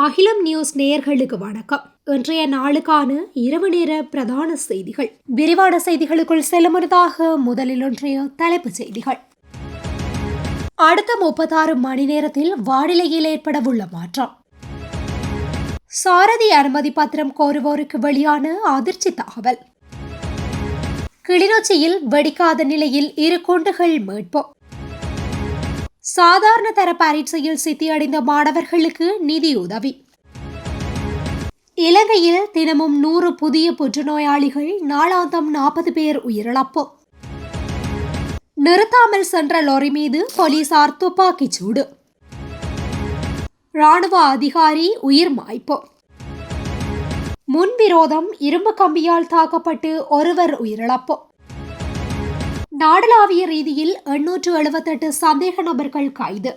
அகிலம் நியூஸ் நேயர்களுக்கு வணக்கம். இன்றைய நாளுக்கான இரவு நேர பிரதான செய்திகள். விரிவான செய்திகளுக்குள் செல்லுமுறதாக முதலில் ஒன்றைய தலைப்புச் செய்திகள். அடுத்த முப்பத்தாறு மணி நேரத்தில் வானிலையில் ஏற்படவுள்ள மாற்றம். சாரதி அனுமதி பத்திரம் கோருவோருக்கு வெளியான அதிர்ச்சி தகவல். கிளிநொச்சியில் வெடிக்காத நிலையில் இரு குண்டுகள் மீட்போம் சாதாரண தர பரீட்சையில் சித்தியடைந்த மாணவர்களுக்கு நிதியுதவி. இலங்கையில் தினமும் நூறு புதிய புற்றுநோயாளிகள் நாளாந்தம் நாற்பது பேர் உயிரிழப்பு. நிறுத்தாமல் சென்ற லாரி மீது போலீசார் துப்பாக்கிச் சூடு. ராணுவ அதிகாரி உயிர் மாய்ப்பு. முன்விரோதம் இரும்பு கம்பியால் தாக்கப்பட்டு ஒருவர் உயிரிழப்பு. நாடளாவிய ரீதியில் எண்ணூற்று எழுபத்தெட்டு சந்தேக நபர்கள் கைது.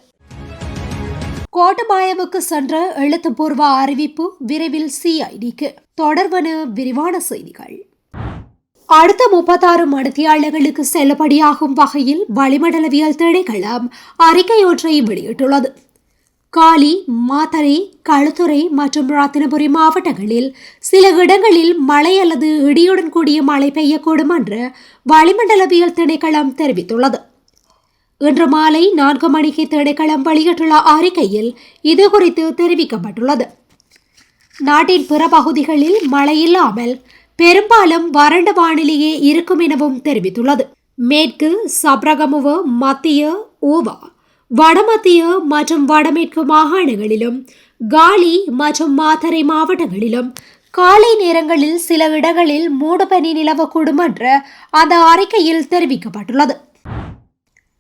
கோட்டபாயவுக்கு சென்ற எழுத்துப்பூர்வ அறிவிப்பு விரைவில் சிஐடிக்கு. தொடர்வன விரிவான செய்திகள். அடுத்த முப்பத்தாறு மடத்தியாளர்களுக்கு செல்லுபடியாகும் வகையில் வளிமண்டலவியல் திணைக்களம் அறிக்கையொன்றை வெளியிட்டுள்ளது. காலி மாத்தறை களுத்துறை மற்றும் ரத்தினபுரி மாவட்டங்களில் சில இடங்களில் மழை அல்லது இடியுடன் கூடிய மழை பெய்யக்கூடும் என்று வளிமண்டலவியல் திணைக்களம் தெரிவித்துள்ளது. இன்று மாலை நான்கு மணிக்கு திணைக்களம் வெளியிட்டுள்ள அறிக்கையில் இது குறித்து தெரிவிக்கப்பட்டுள்ளது. நாட்டின் பிற பகுதிகளில் மழை இல்லாமல் பெரும்பாலும் வறண்ட வானிலையே இருக்கும் எனவும் தெரிவித்துள்ளது. மேற்கு சப்ரகமுவ மத்திய ஓவா வடமத்திய மற்றும் வடமேற்கு மாகாணங்களிலும் காலி மற்றும் மாத்தரை மாவட்டங்களிலும் காலை நேரங்களில் சில இடங்களில் மூடுபனி நிலவக்கூடும் என்று அந்த அறிக்கையில் தெரிவிக்கப்பட்டுள்ளது.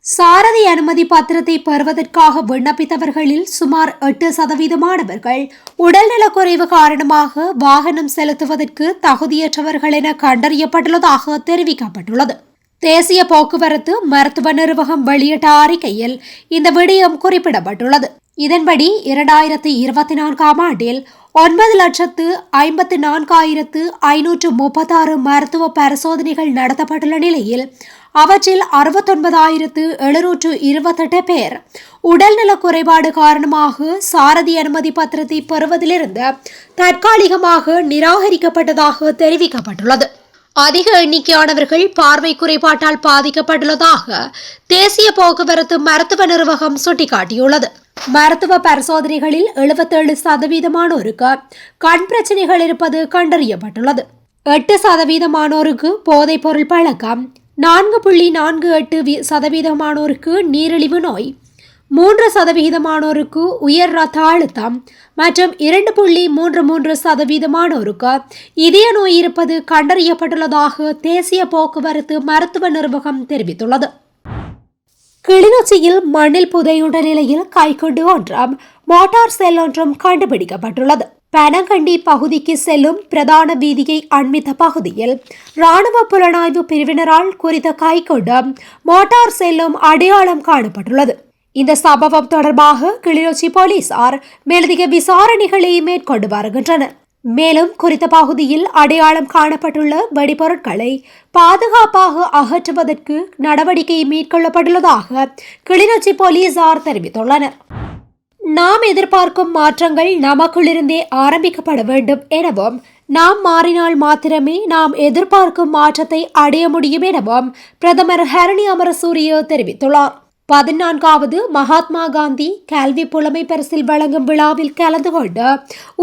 சாரதி அனுமதி பத்திரத்தை பெறுவதற்காக விண்ணப்பித்தவர்களில் சுமார் எட்டு சதவீதமானவர்கள் உடல்நலக்குறைவு காரணமாக வாகனம் செலுத்துவதற்கு தகுதியற்றவர்கள் என கண்டறியப்பட்டுள்ளதாக தெரிவிக்கப்பட்டுள்ளது. தேசிய போக்குவரத்து மருத்துவ நிர்வாகம் வெளியிட்ட அறிக்கையில் இந்த விடயம் குறிப்பிடப்பட்டுள்ளது. இதன்படி இரண்டாயிரத்தி இருபத்தி நான்காம் ஆண்டில் ஒன்பது லட்சத்து ஐம்பத்து நான்காயிரத்து ஐநூற்று முப்பத்தாறு மருத்துவ பரிசோதனைகள் நடத்தப்பட்டுள்ள நிலையில் அவற்றில் அறுபத்தொன்பதாயிரத்து எழுநூற்று இருபத்தெட்டு பேர் உடல்நல குறைபாடு காரணமாக சாரதி அனுமதி பத்திரத்தை பெறுவதிலிருந்து தற்காலிகமாக நிராகரிக்கப்பட்டதாக தெரிவிக்கப்பட்டுள்ளது. அதிக எண்ணிக்கையானவர்கள் பார்வை குறைபாட்டால் பாதிக்கப்பட்டுள்ளதாக தேசிய போக்குவரத்து மருத்துவ நிர்வாகம் சுட்டிக்காட்டியுள்ளது. மருத்துவ பரிசோதனைகளில் எழுபத்தேழு சதவீதமானோருக்கு கண் பிரச்சனைகள் இருப்பது கண்டறியப்பட்டுள்ளது. எட்டு சதவீதமானோருக்கு போதைப் பொருள் பழக்கம் நான்கு புள்ளி நான்கு எட்டு சதவீதமானோருக்கு நீரிழிவு நோய் மூன்று சதவிகிதமானோருக்கு உயர் ரத்த அழுத்தம் மற்றும் இரண்டு புள்ளி மூன்று மூன்று சதவீதமானோருக்கு இதய நோய் இருப்பது கண்டறியப்பட்டுள்ளதாக தேசிய போக்குவரத்து மருத்துவ நிர்வாகம் தெரிவித்துள்ளது. கிளிநொச்சியில் மண்ணில் புதையுண்ட நிலையில் கைக்குண்டு ஒன்றும் மோட்டார் செல் ஒன்றும் கண்டுபிடிக்கப்பட்டுள்ளது. பனங்கண்டி பகுதிக்கு செல்லும் பிரதான வீதியை அண்மித்த பகுதியில் ராணுவ புலனாய்வு பிரிவினரால் குறித்த கைக்கொண்டு மோட்டார் செல்லும் அடையாளம் காணப்பட்டுள்ளது. இந்த சம்பவம் தொடர்பாக கிளிநொச்சி போலீசார் மேலதிக விசாரணைகளை மேற்கொண்டு வருகின்றனர். மேலும் குறித்த பகுதியில் அடையாளம் காணப்பட்டுள்ள வெடிபொருட்களை பாதுகாப்பாக அகற்றுவதற்கு நடவடிக்கை மேற்கொள்ளப்பட்டுள்ளதாக கிளிநொச்சி போலீசார் தெரிவித்துள்ளனர். நாம் எதிர்பார்க்கும் மாற்றங்கள் நமக்குள்ளிருந்தே ஆரம்பிக்கப்பட வேண்டும் எனவும் நாம் மாறினால் மாத்திரமே நாம் எதிர்பார்க்கும் மாற்றத்தை அடைய முடியும் எனவும் பிரதமர் ஹரணி அமரசூரிய தெரிவித்துள்ளார். பதினான்காவது மகாத்மா காந்தி கல்வி புலமை பரிசில் வழங்கும் விழாவில் கலந்து கொண்டு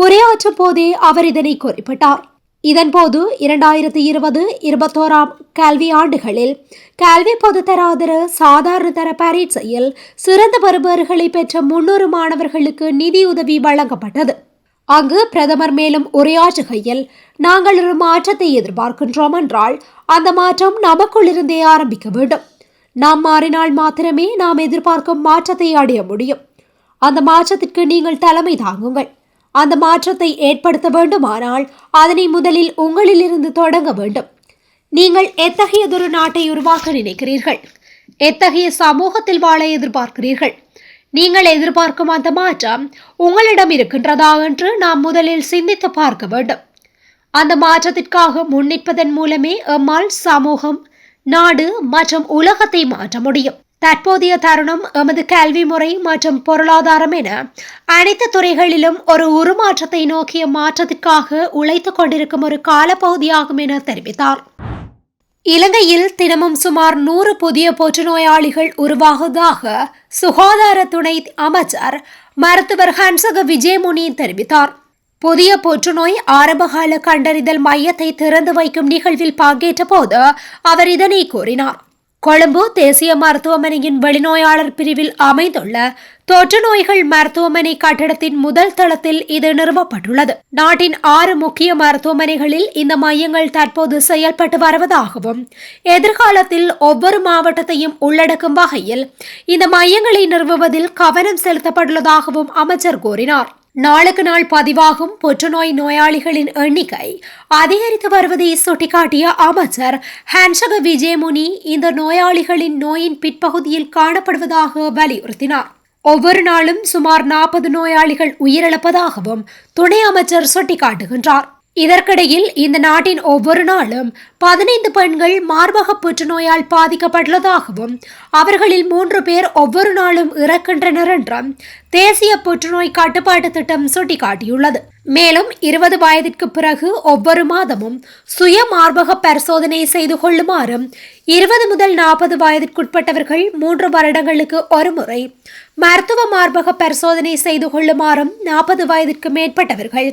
உரையாற்றும் போதே அவர் இதனை குறிப்பிட்டார். இதன்போது இரண்டாயிரத்தி இருபது இருபத்தோராம் கல்வி ஆண்டுகளில் கல்வி பொதுத்தராதர சாதாரண தர பரீட்சையில் சிறந்த பெறுபவர்களை பெற்ற முன்னூறு மாணவர்களுக்கு நிதியுதவி வழங்கப்பட்டது. அங்கு பிரதமர் மேலும் உரையாற்றுகையில் நாங்கள் ஒரு மாற்றத்தை எதிர்பார்க்கின்றோம் என்றால் அந்த மாற்றம் நமக்குள்ளிருந்தே ஆரம்பிக்க வேண்டும். நாம் மாறினால் மாத்திரமே நாம் எதிர்பார்க்கும் மாற்றத்தை அடைய முடியும். அந்த மாற்றத்திற்கு நீங்கள் தலைமை தாங்குங்கள். அந்த மாற்றத்தை ஏற்படுத்த வேண்டுமானால் அதனை முதலில் உங்களிலிருந்து தொடங்க வேண்டும். நீங்கள் எத்தகையதொரு நாட்டை உருவாக்க நினைக்கிறீர்கள்? எத்தகைய சமூகத்தில் வாழ எதிர்பார்க்கிறீர்கள்? நீங்கள் எதிர்பார்க்கும் அந்த மாற்றம் உங்களிடம் இருக்கின்றதா என்று நாம் முதலில் சிந்தித்து பார்க்க வேண்டும். அந்த மாற்றத்திற்காக முன்னிற்பதன் மூலமே எம்மால் சமூகம் நாடு மற்றும் உலகத்தை மாற்ற முடியும். தற்போதைய தருணம் எமது கல்வி முறை மற்றும் பொருளாதாரம் என அனைத்து துறைகளிலும் ஒரு உருமாற்றத்தை நோக்கிய மாற்றத்திற்காக உழைத்துக் கொண்டிருக்கும் ஒரு காலப்பகுதியாகும் என தெரிவித்தார். இலங்கையில் தினமும் சுமார் நூறு புதிய புற்றுநோயாளிகள் உருவாகுவதாக சுகாதார துணை அமைச்சர் மருத்துவர் ஹன்சக விஜயமுனி தெரிவித்தார். புதிய புற்றுநோய் ஆரம்பகால கண்டறிதல் மையத்தை திறந்து வைக்கும் நிகழ்வில் பங்கேற்ற போது அவர் இதனை கூறினார். கொழும்பு தேசிய மருத்துவமனையின் வெளிநோயாளர் பிரிவில் அமைந்துள்ள தொற்று நோய்கள் மருத்துவமனை கட்டடத்தின் முதல் தளத்தில் இது நிறுவப்பட்டுள்ளது. நாட்டின் ஆறு முக்கிய மருத்துவமனைகளில் இந்த மையங்கள் தற்போது செயல்பட்டு வருவதாகவும் எதிர்காலத்தில் ஒவ்வொரு மாவட்டத்தையும் உள்ளடக்கும் வகையில் இந்த மையங்களை நிறுவுவதில் கவனம் செலுத்தப்பட்டுள்ளதாகவும் அமைச்சர் கூறினார். நாளுக்கு நாள் பதிவாகும் புற்றுநோய் நோயாளிகளின் எண்ணிக்கை அதிகரித்து வருவதை சுட்டிக்காட்டிய அமைச்சர் ஹன்சக விஜயமுனி இந்த நோயாளிகளின் நோயின் பிற்பகுதியில் காணப்படுவதாக வலியுறுத்தினார். ஒவ்வொரு நாளும் சுமார் நாற்பது நோயாளிகள் உயிரிழப்பதாகவும் துணை அமைச்சர் சுட்டிக்காட்டுகின்றார். இதற்கிடையில் இந்த நாட்டின் ஒவ்வொரு நாளும் பதினைந்து பெண்கள் மார்பக புற்றுநோயால் பாதிக்கப்பட்டுள்ளதாகவும் அவர்களில் மூன்று பேர் ஒவ்வொரு நாளும் இறக்கின்றனர் என்றும் தேசிய புற்றுநோய் கட்டுப்பாட்டு திட்டம் சுட்டிக்காட்டியுள்ளது. மேலும் இருபது வயதிற்கு பிறகு ஒவ்வொரு மாதமும் சுய மார்பக பரிசோதனை செய்து கொள்ளுமாறும் இருபது முதல் நாற்பது வயதிற்குட்பட்டவர்கள் மூன்று வருடங்களுக்கு ஒருமுறை மருத்துவ மார்பக பரிசோதனை செய்து கொள்ளுமாறும் நாற்பது வயதிற்கு மேற்பட்டவர்கள்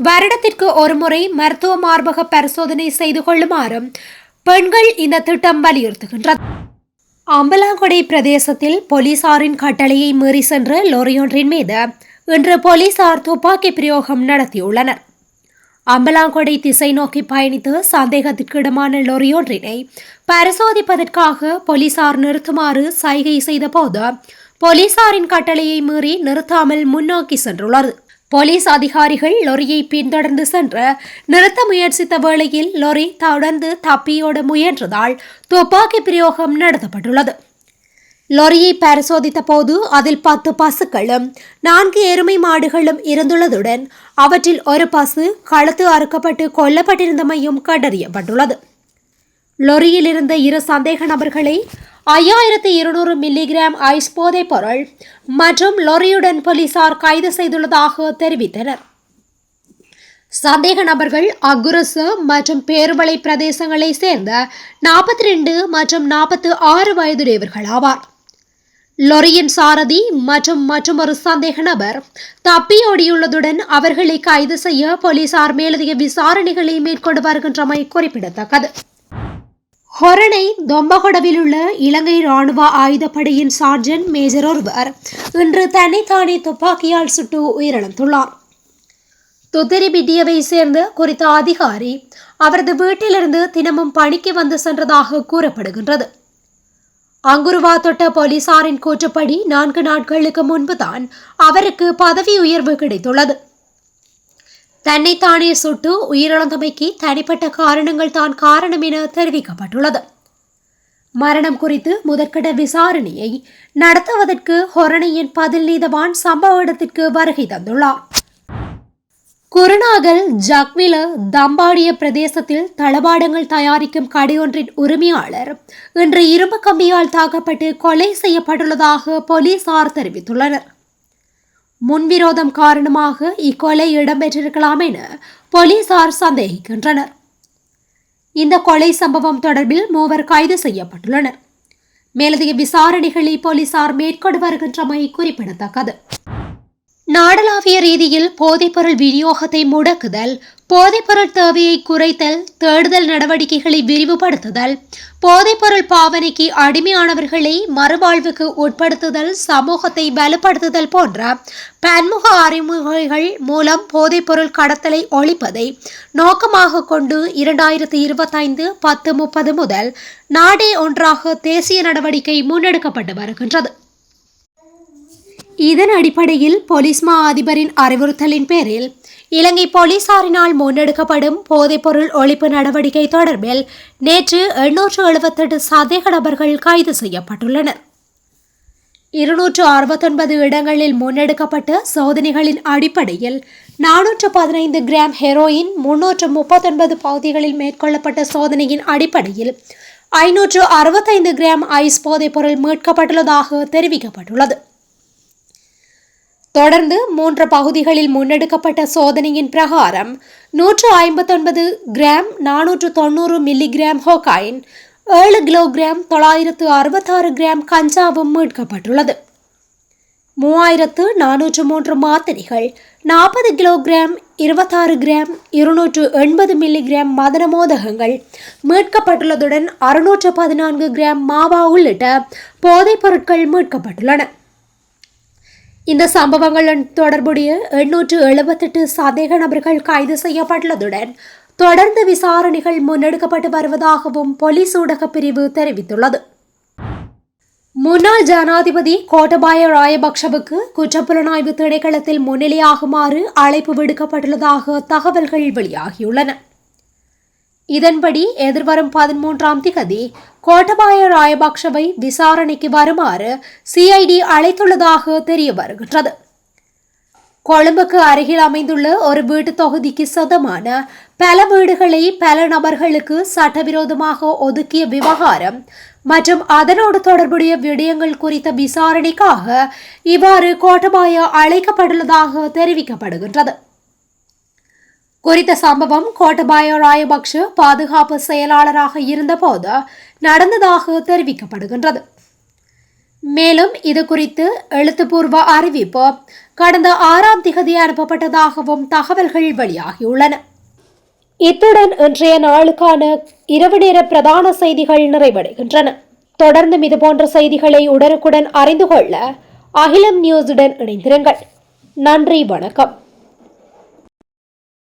வருடத்திற்கு ஒருமுறை மருத்துவ மார்பக பரிசோதனை செய்து கொள்ளுமாறும் பெண்கள் இந்த திட்டம் வலியுறுத்துகின்றது அம்பலாங்கொடை பிரதேசத்தில் போலீசாரின் கட்டளையை மீறி சென்ற லொரியொன்றின் மீது இன்று போலீசார் துப்பாக்கி பிரயோகம் நடத்தியுள்ளனர். அம்பலாங்கொடை திசை நோக்கி பயணித்து சந்தேகத்திற்கிடமான லொரியொன்றினை பரிசோதிப்பதற்காக போலீசார் நிறுத்துமாறு சைகை செய்தபோது போலீசாரின் கட்டளையை மீறி நிறுத்தாமல் முன்னோக்கி சென்றுள்ளது. போலீஸ் அதிகாரிகள் லொரியை பின்தொடர்ந்து சென்று நிறுத்த முயற்சித்த வேளையில் லொரி தொடர்ந்து தப்பியோட முயன்றதால் துப்பாக்கி பிரயோகம் நடத்தப்பட்டுள்ளது. லொரியை பரிசோதித்த போது அதில் பத்து பசுக்களும் நான்கு எருமை மாடுகளும் இருந்துள்ளதுடன் அவற்றில் ஒரு பசு கழுத்து அறுக்கப்பட்டு கொல்லப்பட்டிருந்தமையும் கண்டறியப்பட்டுள்ளது. லொரியில் இருந்த இரு சந்தேக நபர்களை ஐயாயிரத்தி இருநூறு மில்லிகிராம் ஐஸ் போதைப் பொருள் மற்றும் லொரியுடன் போலீசார் கைது செய்துள்ளதாக தெரிவித்தனர். சந்தேக நபர்கள் அகுரசு மற்றும் பேருமலை பிரதேசங்களை சேர்ந்த நாற்பத்தி ரெண்டு மற்றும் நாற்பத்தி ஆறு வயதுடையவர்கள் ஆவார். லொரியின் சாரதி மற்றும் மற்றொரு சந்தேக நபர் தப்பியோடியுள்ளதுடன் அவர்களை கைது செய்ய போலீசார் மேலதிக விசாரணைகளை மேற்கொண்டு வருகின்றமை குறிப்பிடத்தக்கது. ஹொரணை தொம்பகொடவில் உள்ள இலங்கை ராணுவ ஆயுதப்படையின் சார்ஜன் மேஜர் ஒருவர் இன்று தன்னைத்தானே துப்பாக்கியால் சுட்டு உயிரிழந்துள்ளார். துத்திரிபிட்டியவை சேர்ந்த குறித்த அதிகாரி அவரது வீட்டிலிருந்து தினமும் பணிக்கு வந்து சென்றதாக கூறப்படுகின்றது. அங்குருவா தொட்ட போலீசாரின் கூற்றுப்படி நான்கு நாட்களுக்கு முன்புதான் அவருக்கு பதவி உயர்வு கிடைத்துள்ளது. தன்னைத்தானே சுட்டு உயிரிழந்தமைக்கு தனிப்பட்ட காரணங்கள் தான் காரணம் என தெரிவிக்கப்பட்டுள்ளது. மரணம் குறித்து முதற்கட்ட விசாரணையை நடத்துவதற்கு ஹொரணையின் பதில் நீதவான் சம்பவ இடத்திற்கு வருகை தந்துள்ளார். குருநாகல் ஜக்வில தம்பாடிய பிரதேசத்தில் தளபாடங்கள் தயாரிக்கும் கடையொன்றின் உரிமையாளர் இன்று இரும்பு கம்பியால் தாக்கப்பட்டு கொலை செய்யப்பட்டுள்ளதாக போலீசார் தெரிவித்துள்ளனர். முன்விரோதம் காரணமாக இக்கொலை இடம்பெற்றிருக்கலாம் என போலீசார் சந்தேகிக்கின்றனர். இந்த கொலை சம்பவம் தொடர்பில் மூவர் கைது செய்யப்பட்டுள்ளனர். மேலதிக விசாரணைகளை போலீசார் மேற்கொண்டு வருகின்றமை குறிப்பிடத்தக்கது. நாடளாவிய ரீதியில் போதைப்பொருள் விநியோகத்தை முடக்குதல் போதைப்பொருள் தேவையை குறைத்தல் தேடுதல் நடவடிக்கைகளை விரிவுபடுத்துதல் போதைப்பொருள் பாவனைக்கு அடிமையானவர்களை மறுவாழ்வுக்கு உட்படுத்துதல் சமூகத்தை வலுப்படுத்துதல் போன்ற பன்முக அறிமுறைகள் மூலம் போதைப்பொருள் கடத்தலை ஒழிப்பதை நோக்கமாக கொண்டு இரண்டாயிரத்தி இருபத்தைந்து பத்து முப்பது முதல் நாடே ஒன்றாக தேசிய நடவடிக்கை முன்னெடுக்கப்பட்டு வருகின்றது. இதன் அடிப்படையில் போலீஸ் மா அதிபரின் அறிவுறுத்தலின் பேரில் இலங்கை போலீசாரினால் முன்னெடுக்கப்படும் போதைப்பொருள் ஒழிப்பு நடவடிக்கை தொடர்பில் நேற்று எண்ணூற்று எழுபத்தெட்டு சந்தேக நபர்கள் கைது செய்யப்பட்டுள்ளனர். இருநூற்று அறுபத்தொன்பது இடங்களில் முன்னெடுக்கப்பட்ட சோதனைகளின் அடிப்படையில் நானூற்று பதினைந்து கிராம் ஹெரோயின் முன்னூற்று முப்பத்தொன்பது பகுதிகளில் மேற்கொள்ளப்பட்ட சோதனையின் அடிப்படையில் ஐநூற்று அறுபத்தைந்து கிராம் ஐஸ் போதைப்பொருள் மீட்கப்பட்டுள்ளதாக தெரிவிக்கப்பட்டுள்ளது. தொடர்ந்து மூன்று பகுதிகளில் முன்னெடுக்கப்பட்ட சோதனையின் பிரகாரம் நூற்று ஐம்பத்தொன்பது கிராம் நானூற்று தொண்ணூறு மில்லிகிராம் ஹோகாயின் ஏழு கிலோகிராம் தொள்ளாயிரத்து அறுபத்தாறு கிராம் கஞ்சாவும் மீட்கப்பட்டுள்ளது. மூவாயிரத்து நானூற்று மூன்று மாத்திரைகள் நாற்பது கிலோகிராம் இருபத்தாறு கிராம் இருநூற்று எண்பது மில்லிகிராம் மதன மோதகங்கள் மீட்கப்பட்டுள்ளதுடன் அறுநூற்று பதினான்கு கிராம் மாவா உள்ளிட்ட போதைப் பொருட்கள் மீட்கப்பட்டுள்ளன. இந்த சம்பவங்களுடன் தொடர்புடைய எண்ணூற்று எழுபத்தெட்டு சந்தேக நபர்கள் கைது செய்யப்பட்டுள்ளதுடன் தொடர்ந்து விசாரணைகள் முன்னெடுக்கப்பட்டு வருவதாகவும் போலீஸ் ஊடகப் பிரிவு தெரிவித்துள்ளது. முன்னாள் ஜனாதிபதி கோட்டபாய ராயபக்ஷவுக்கு குற்றப்புலனாய்வு திணைக்களத்தில் முன்னிலையாகுமாறு அழைப்பு விடுக்கப்பட்டுள்ளதாக தகவல்கள் வெளியாகியுள்ளன. இதன்படி எதிர்வரும் பதிமூன்றாம் திகதி கோட்டபாய ராயபக்ஷவை விசாரணைக்கு வருமாறு சிஐடி அழைத்துள்ளதாக தெரிய வருகின்றது. கொழும்புக்கு அருகில் அமைந்துள்ள ஒரு வீட்டு தொகுதிக்கு சொந்தமான பல வீடுகளை பல நபர்களுக்கு சட்டவிரோதமாக ஒதுக்கிய விவகாரம் மற்றும் அதனோடு தொடர்புடைய விடயங்கள் குறித்த விசாரணைக்காக இவ்வாறு கோட்டபாய அழைக்கப்பட்டுள்ளதாக தெரிவிக்கப்படுகின்றது. குறித்த சம்பவம் கோட்டபாய ராயபக்ஷ பாதுகாப்பு செயலாளராக இருந்தபோது நடந்ததாக தெரிவிக்கப்படுகின்றது. மேலும் இது குறித்து எழுத்துப்பூர்வ அறிவிப்பு கடந்த ஆறாம் திகதி அனுப்பப்பட்டதாகவும் தகவல்கள் வெளியாகியுள்ளன. இத்துடன் இன்றைய நாளுக்கான இரவு நேர பிரதான செய்திகள் நிறைவடைகின்றன. தொடர்ந்தும் இதுபோன்ற செய்திகளை உடனுக்குடன் அறிந்து கொள்ள அகிலம் நியூஸுடன் இணைந்திருங்கள். நன்றி வணக்கம்.